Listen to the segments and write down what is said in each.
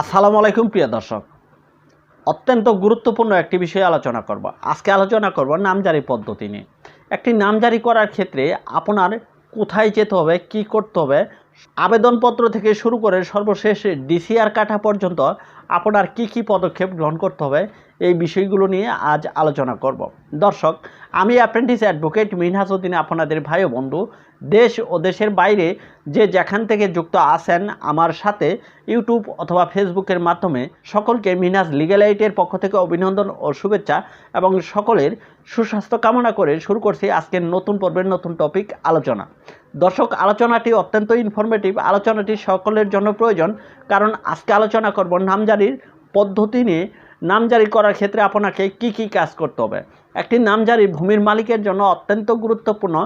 আসসালামু আলাইকুম, প্রিয় দর্শক। অত্যন্ত গুরুত্বপূর্ণ একটি বিষয়ে আলোচনা করব। আজকে আলোচনা করব নামজারি পদ্ধতি নিয়ে। একটি নামজারি করার ক্ষেত্রে আপনার কোথায় যেতে হবে, কি করতে হবে, আবেদনপত্র থেকে শুরু করে সর্বশেষ ডিসিআর কাটা পর্যন্ত আপনার কি কি পদক্ষেপ গ্রহণ করতে হবে এই বিষয়গুলো নিয়ে আজ আলোচনা করব। দর্শক, আমি অ্যাপ্রেন্টিস অ্যাডভোকেট মিনহাসুদ্দিন আপনাদের ভাই বন্ধু। দেশ ও দেশের বাইরে যে যেখান থেকে যুক্ত আছেন আমার সাথে ইউটিউব অথবা ফেসবুকের মাধ্যমে সকলকে মিনহাস এইটের পক্ষ থেকে অভিনন্দন ও শুভেচ্ছা এবং সকলের সুস্বাস্থ্য কামনা করে শুরু করছি আজকের নতুন পর্বের নতুন টপিক আলোচনা। দর্শক, আলোচনাটি অত্যন্ত ইনফরমেটিভ আলোচনাটি সকলের জন্য প্রয়োজন, কারণ আজকে আলোচনা করব নামজারির পদ্ধতি নিয়ে নামজারি করার ক্ষেত্রে আপনাকে কি কি কাজ করতে হবে? একটি নামজারি ভূমির মালিকের জন্য অত্যন্ত গুরুত্বপূর্ণ।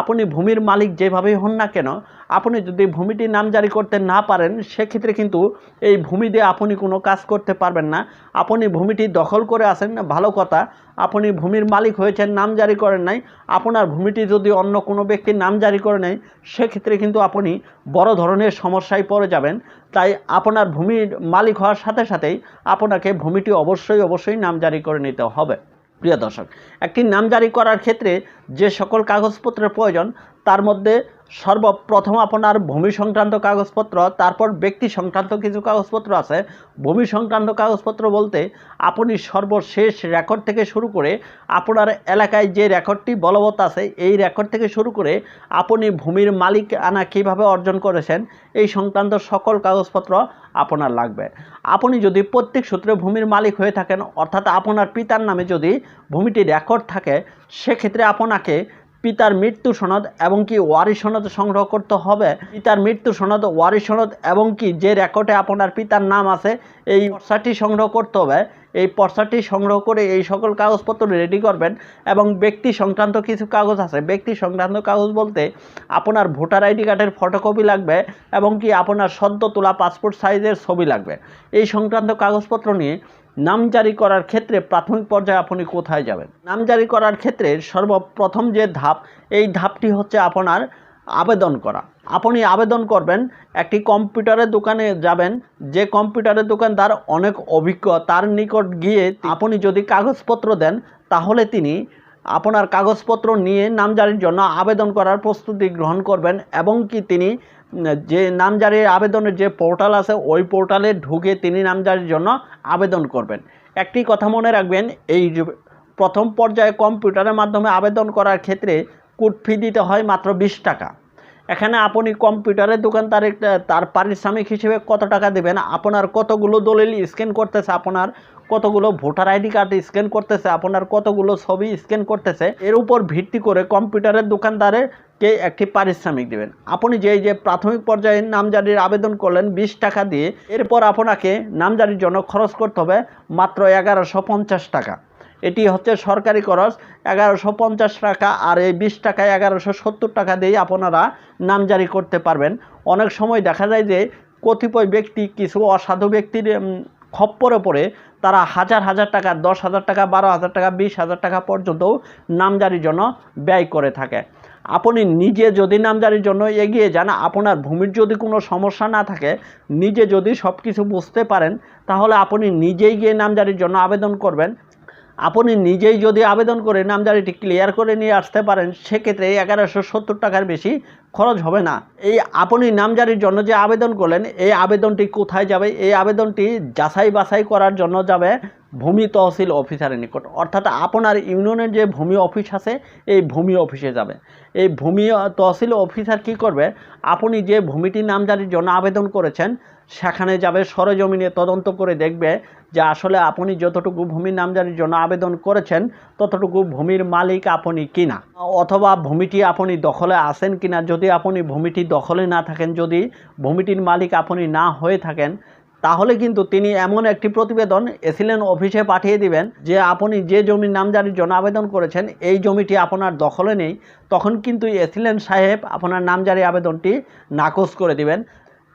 আপনি ভূমির মালিক যেভাবেই হন না কেন, আপনি যদি ভূমিটি নামজারি করতে না পারেন, সেক্ষেত্রে কিন্তু এই ভূমি দিয়ে আপনি কোনো কাজ করতে পারবেন না। আপনি ভূমিটি দখল করে আসেন ভালো কথা। আপনি ভূমির মালিক হয়েছেন, নাম জারি করেন নাই। আপনার ভূমিটি যদি অন্য কোনো ব্যক্তি নাম জারি করে নেয়, সেক্ষেত্রে কিন্তু আপনি বড় ধরনের সমস্যায় পড়ে যাবেন। তাই আপনার ভূমির মালিক হওয়ার সাথে সাথেই আপনাকে ভূমিটি অবশ্যই অবশ্যই নাম জারি করে নিতে হবে। প্রিয় দর্শক একটি নাম জারি করার ক্ষেত্রে যে সকল কাগজপত্রের প্রয়োজন তার মধ্যে সর্বপ্রথম আপনার ভূমি সংক্রান্ত কাগজপত্র তারপর ব্যক্তি সংক্রান্ত কিছু কাগজপত্র আছে। ভূমি সংক্রান্ত কাগজপত্র বলতে আপনি সর্বশেষ রেকর্ড থেকে শুরু করে আপনার এলাকায় যে রেকর্ডটি বলবৎ আছে, এই রেকর্ড থেকে শুরু করে আপনি ভূমির মালিক আনা কীভাবে অর্জন করেছেন, এই সংক্রান্ত সকল কাগজপত্র আপনার লাগবে। আপনি যদি প্রত্যেক সূত্রে ভূমির মালিক হয়ে থাকেন, অর্থাৎ আপনার পিতার নামে যদি ভূমিটি রেকর্ড থাকে, সেক্ষেত্রে আপনাকে পিতার মৃত্যু সনদ এবং কি ওয়ারি সনদ সংগ্রহ করতে হবে? পিতার মৃত্যু সনদ, ওয়ারি সনদ এবং কি যে রেকর্ডে আপনার পিতার নাম আছে, এই পর্সাটি সংগ্রহ করতে হবে। এই পর্সাটি সংগ্রহ করে এই সকল কাগজপত্র রেডি করবেন এবং ব্যক্তি সংক্রান্ত কিছু কাগজ আছে। ব্যক্তি সংক্রান্ত কাগজ বলতে আপনার ভোটার আইডি কার্ডের ফটোকপি লাগবে এবং কি আপনার সদ্য তোলা পাসপোর্ট সাইজের ছবি লাগবে। এই সংক্রান্ত কাগজপত্র নিয়ে নাম জারি করার ক্ষেত্রে প্রাথমিক পর্যায়ে আপনি কোথায় যাবেন? নাম জারি করার ক্ষেত্রে সর্বপ্রথম যে ধাপ, এই ধাপটি হচ্ছে আপনার আবেদন করা। আপনি আবেদন করবেন, একটি কম্পিউটারের দোকানে যাবেন, যে কম্পিউটারের দোকানদার অনেক অভিজ্ঞ, তার নিকট গিয়ে আপনি যদি কাগজপত্র দেন, তাহলে তিনি আপনার কাগজপত্র নিয়ে নামজারির জন্য আবেদন করার প্রস্তুতি গ্রহণ করবেন এবং কি তিনি যে নামজারির আবেদনের যে পোর্টাল আছে, ওই পোর্টালে ঢুকে তিনি নামজারির জন্য আবেদন করবেন। একটি কথা মনে রাখবেন, এই প্রথম পর্যায়ে কম্পিউটারের মাধ্যমে আবেদন করার ক্ষেত্রে কোড ফি দিতে হয় মাত্র বিশ টাকা। এখানে আপনি কম্পিউটারের দোকান, তার পারিশ্রমিক হিসেবে কত টাকা দেবেন, আপনার কতগুলো দলিল স্ক্যান করতেছে, আপনার কতগুলো ভোটার আইডি কার্ড স্ক্যান করতেছে, আপনার কতগুলো ছবি স্ক্যান করতেছে, এর উপর ভিত্তি করে কম্পিউটারের দোকানদারেরকে একটি পারিশ্রমিক দেবেন। আপনি যে যে প্রাথমিক পর্যায়ে নামজারির আবেদন করলেন বিশ টাকা দিয়ে, এরপর আপনাকে নামজারির জন্য খরচ করতে হবে মাত্র এগারোশো পঞ্চাশ টাকা। এটি হচ্ছে সরকারি খরচ, এগারোশো পঞ্চাশ টাকা, আর এই বিশ টাকায় এগারোশো সত্তর টাকা দিয়ে আপনারা নামজারি করতে পারবেন। অনেক সময় দেখা যায় যে কতিপয় ব্যক্তি, কিছু অসাধু ব্যক্তির খপ্পরে পড়ে তারা হাজার হাজার টাকা, দশ হাজার টাকা, বারো হাজার টাকা, বিশ হাজার টাকা পর্যন্তও নামজারির জন্য ব্যয় করে থাকে। আপনি নিজে যদি নামজারির জন্য এগিয়ে যান, আপনার ভূমির যদি কোনো সমস্যা না থাকে, নিজে যদি সব কিছু বুঝতে পারেন, তাহলে আপনি নিজেই গিয়ে নামজারির জন্য আবেদন করবেন। আপনি নিজেই যদি আবেদন করে নামজারিটি ক্লিয়ার করে নিয়ে আসতে পারেন, সেক্ষেত্রে এগারোশো সত্তর টাকার বেশি খরচ হবে না। এই আপনি নামজারির জন্য যে আবেদন করলেন, এই আবেদনটি কোথায় যাবে? এই আবেদনটি যাচাই বাছাই করার জন্য যাবে ভূমি তহসিল অফিসারের নিকট। অর্থাৎ আপনার ইউনিয়নের যে ভূমি অফিস আছে, এই ভূমি অফিসে যাবে। এই ভূমি তহসিল অফিসার কি করবে? আপনি যে ভূমিটি নামজারির জন্য আবেদন করেছেন, সেখানে যাবে, সরজমিনে তদন্ত করে দেখবে যে আসলে আপনি যতটুকু ভূমির নামজারির জন্য আবেদন করেছেন, ততটুকু ভূমির মালিক আপনি কিনা? অথবা ভূমিটি আপনি দখলে আছেন কিনা? যদি আপনি ভূমিটি দখলে না থাকেন, যদি ভূমিটির মালিক আপনি না হয়ে থাকেন তাহলে কিন্তু তিনি এমন একটি প্রতিবেদন এসিলেন অফিসে পাঠিয়ে দিবেন যে আপনি যে জমির নামজারির জন্য আবেদন করেছেন, এই জমিটি আপনার দখলে নেই। তখন কিন্তু এসিলেন সাহেব আপনার নামজারি আবেদনটি নাকচ করে দিবেন।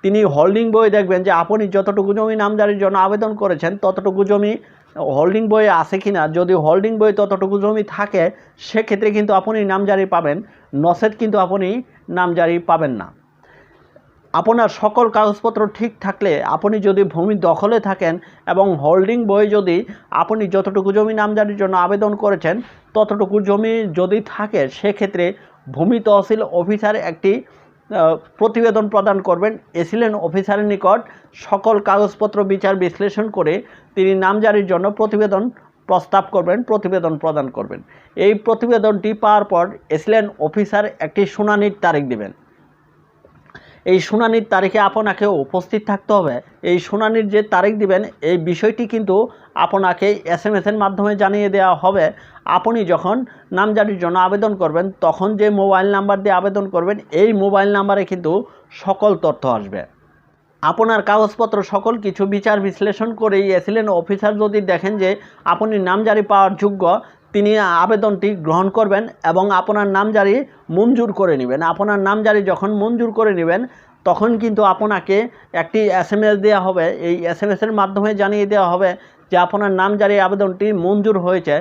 তিনি হোল্ডিং বই দেখবেন যে আপনি যতটুকু জমি নামজারির জন্য আবেদন করেছেন, ততটুকু জমি হোল্ডিং বইয়ে আছে কি না যদি হোল্ডিং বই ততটুকু জমি থাকে, সেক্ষেত্রে কিন্তু আপনি নামজারি পাবেন। নসেট কিন্তু আপনি নামজারি পাবেন না। আপনার সকল কাগজপত্র ঠিক থাকলে আপনি যদি ভূমি দখলে থাকেন এবং হোল্ডিং বই যদি আপনি যতটুকু জমি নামজারির জন্য আবেদন করেছেন, ততটুকু জমি যদি থাকে, সেক্ষেত্রে ভূমি তহসিল অফিসার একটি প্রতিবেদন প্রদান করবেন। এসিলেন অফিসারের নিকট সকল কাগজপত্র বিচার বিশ্লেষণ করে তিনি নামজারির জন্য প্রতিবেদন প্রস্তাব করবেন, প্রতিবেদন প্রদান করবেন। এই প্রতিবেদনটি পাওয়ার পর এসিলেন অফিসার একটি শুনানির তারিখ দিবেন। এই শুনানির তারিখে আপনাকে উপস্থিত থাকতে হবে। এই শুনানির যে তারিখ দিবেন, এই বিষয়টি কিন্তু আপনাকে এস এম এসের মাধ্যমে জানিয়ে দেওয়া হবে। আপনি যখন নামজারির জন্য আবেদন করবেন, তখন যে মোবাইল নাম্বার দিয়ে আবেদন করবেন, এই মোবাইল নাম্বারে কিন্তু সকল তথ্য আসবে। আপনার কাগজপত্র, সকল কিছু বিচার বিশ্লেষণ করেই এসিলেন অফিসার যদি দেখেন যে আপনি নামজারি পাওয়ার যোগ্য তিনি আবেদনটি গ্রহণ করবেন এবং আপনার নামজারি মঞ্জুর করে নেবেন। আপনার নামজারি যখন মঞ্জুর করে নেবেন, তখন কিন্তু আপনাকে একটি এস এম এস দেওয়া হবে। এই এস এম এসের মাধ্যমে জানিয়ে দেওয়া হবে যে আপনার নামজারি আবেদনটি মঞ্জুর হয়েছে।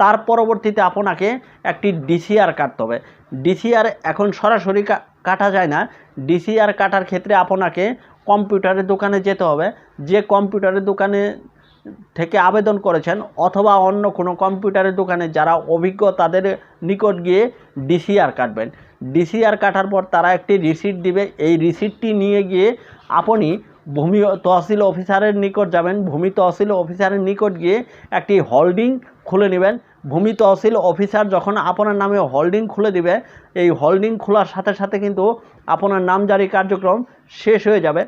তার পরবর্তীতে আপনাকে একটি ডিসিআর কাটতে হবে। ডিসিআর এখন সরাসরি কাটা যায় না। ডিসিআর কাটার ক্ষেত্রে আপনাকে কম্পিউটারের দোকানে যেতে হবে। যে কম্পিউটারের দোকানে থেকে আবেদন করেছেন অথবা অন্য কোনো কম্পিউটারের দোকানে যারা অভিজ্ঞ তাদের নিকট গিয়ে ডিসিআর কাটবেন। ডিসিআর কাটার পর তারা একটি রিসিট দিবে। এই রিসিটটি নিয়ে গিয়ে আপনি ভূমি তহসিল অফিসারের নিকট যাবেন। ভূমি তহসিল অফিসারের নিকট গিয়ে একটি হোল্ডিং খুলে নেবেন। ভূমি তহসিল অফিসার যখন আপনার নামে হোল্ডিং খুলে দিবে, এই হোল্ডিং খোলার সাথে সাথে কিন্তু আপনার নামজারি কার্যক্রম শেষ হয়ে যাবে।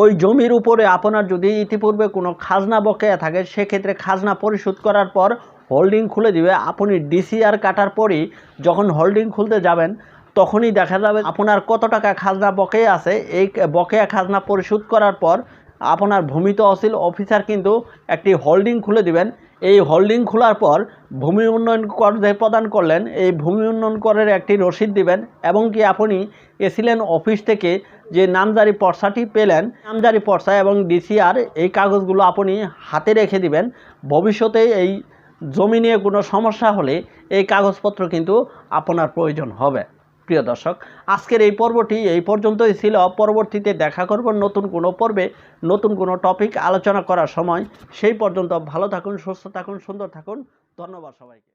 ওই জমির উপরে আপনার যদি ইতিপূর্বে কোনো খাজনা বকেয়া থাকে, সেক্ষেত্রে খাজনা পরিশোধ করার পর হোল্ডিং খুলে দিবে। আপনি ডিসিআর কাটার পরই যখন হোল্ডিং খুলতে যাবেন, তখনই দেখা যাবে আপনার কত টাকা খাজনা বকেয়া আছে। এই বকেয়া খাজনা পরিশোধ করার পর আপনার ভূমি তহসিল অফিসার কিন্তু একটি হোল্ডিং খুলে দিবেন। এই হোল্ডিং খোলার পর ভূমি উন্নয়ন কর প্রদান করলেন, এই ভূমি উন্নয়ন করের একটি রসিদ দিবেন এবং কি আপনি এসিলেন অফিস থেকে যে নামজারি পর্সাটি পেলেন, নামজারি পর্সা এবং ডিসিআর এই কাগজগুলো আপনি হাতে রেখে দিবেন। ভবিষ্যতে এই জমি নিয়ে কোনো সমস্যা হলে এই কাগজপত্র কিন্তু আপনার প্রয়োজন হবে। প্রিয় দর্শক, আজকের এই পর্বটি এই পর্যন্তই ছিল। পরবর্তীতে দেখা করব নতুন কোনো পর্বে, নতুন কোনো টপিক আলোচনা করার সময়। সেই পর্যন্ত ভালো থাকুন, সুস্থ থাকুন, সুন্দর থাকুন। ধন্যবাদ সবাইকে।